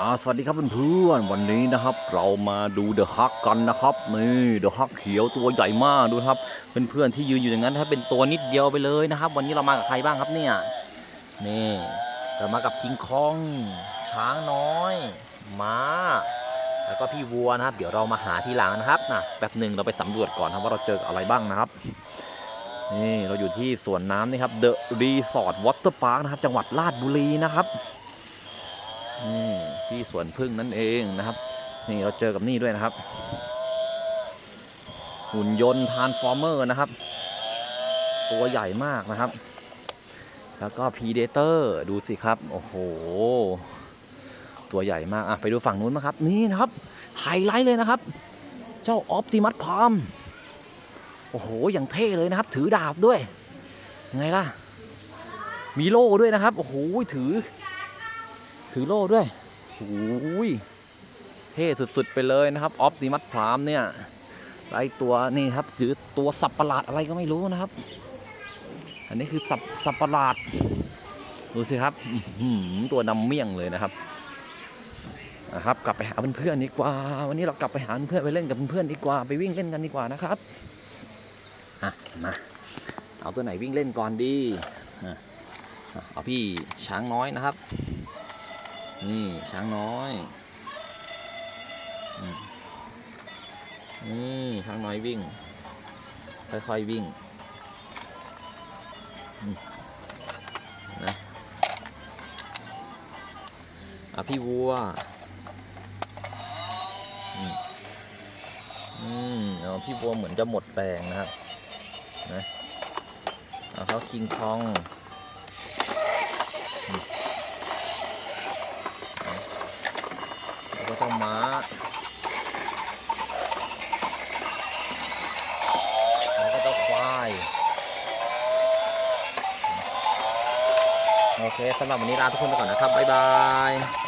อ่าสวัสดีครับเพื่อนๆวันนี้นะครับ เรามาดูเดอะฮักกันนะครับนี่เดอะฮักเขียวตัวใหญ่มากดูครับเพื่อนๆที่ยืนอยู่อย่างนั้นถ้าเป็นตัวนิดเดียวไปเลยนะครับ วันนี้เรามากับใครบ้างครับเนี่ยนี่เรามากับคิงคอง ช้างน้อยม้า แล้วก็พี่วัวนะครับ เดี๋ยวเรามาหาทีหลังนะครับนะแป๊บหนึ่งเราไปสำรวจก่อนครับว่าเราเจออะไรบ้างนะครับนี่เราอยู่ที่สวนน้ำนี่ครับ The Resort Water Park นะครับจังหวัดราชบุรีนะครับนี่ ที่สวนพึ่งนั่นเองนะครับ นี่เราเจอกับนี่ด้วยนะครับ หุ่นยนต์ทานฟอร์เมอร์นะครับ ตัวใหญ่มากนะครับ แล้วก็พีเดเตอร์ดูสิครับ โอ้โห ตัวใหญ่มากอะไปดูฝั่งนู้นนะครับ นี่นะครับ ไฮไลท์เลยนะครับ เจ้าออปติมัสพามโอ้โห อย่างเท่เลยนะครับ ถือดาบด้วยไงล่ะ มีโล่ด้วยนะครับ โอ้โห ถือ ถือโล่ด้วย โอ้ยเท่สุดๆไปเลยนะครับ ออ t ติมัสพรามเนี่ยไอตัวนี่ครับจือตัวสับประหลาดอะไรก็ไม่รู้นะครับ อันนี้คือสับสับประหลาดดูสิครับอื้อหือตัวนำเมี่ยงเลยนะครับนะครับกลับไปหาเพื่อนๆดีกว่า วันนี้เรากลับไปหาเพื่อนไปเล่นกับเพื่อนๆดีกว่า ไปวิ่งเล่นกันดีกว่านะครับอะมาเอาตัวไหนวิ่งเล่นก่อนดีอะเอาพี่ช้างน้อยนะครับ นี่ช้างน้อยนี่ช้างน้อยวิ่ง ค่อยๆวิ่งนะอะพี่วัวอืมอืมเอาพี่วัวเหมือนจะหมดแรงนะครับนะเอาเขาคิงคอง แล้วก็ เจ้าม้าแล้วก็เจ้าควาย โอเคสำหรับวันนี้ลาทุกคนไปก่อนนะครับ บ๊ายบาย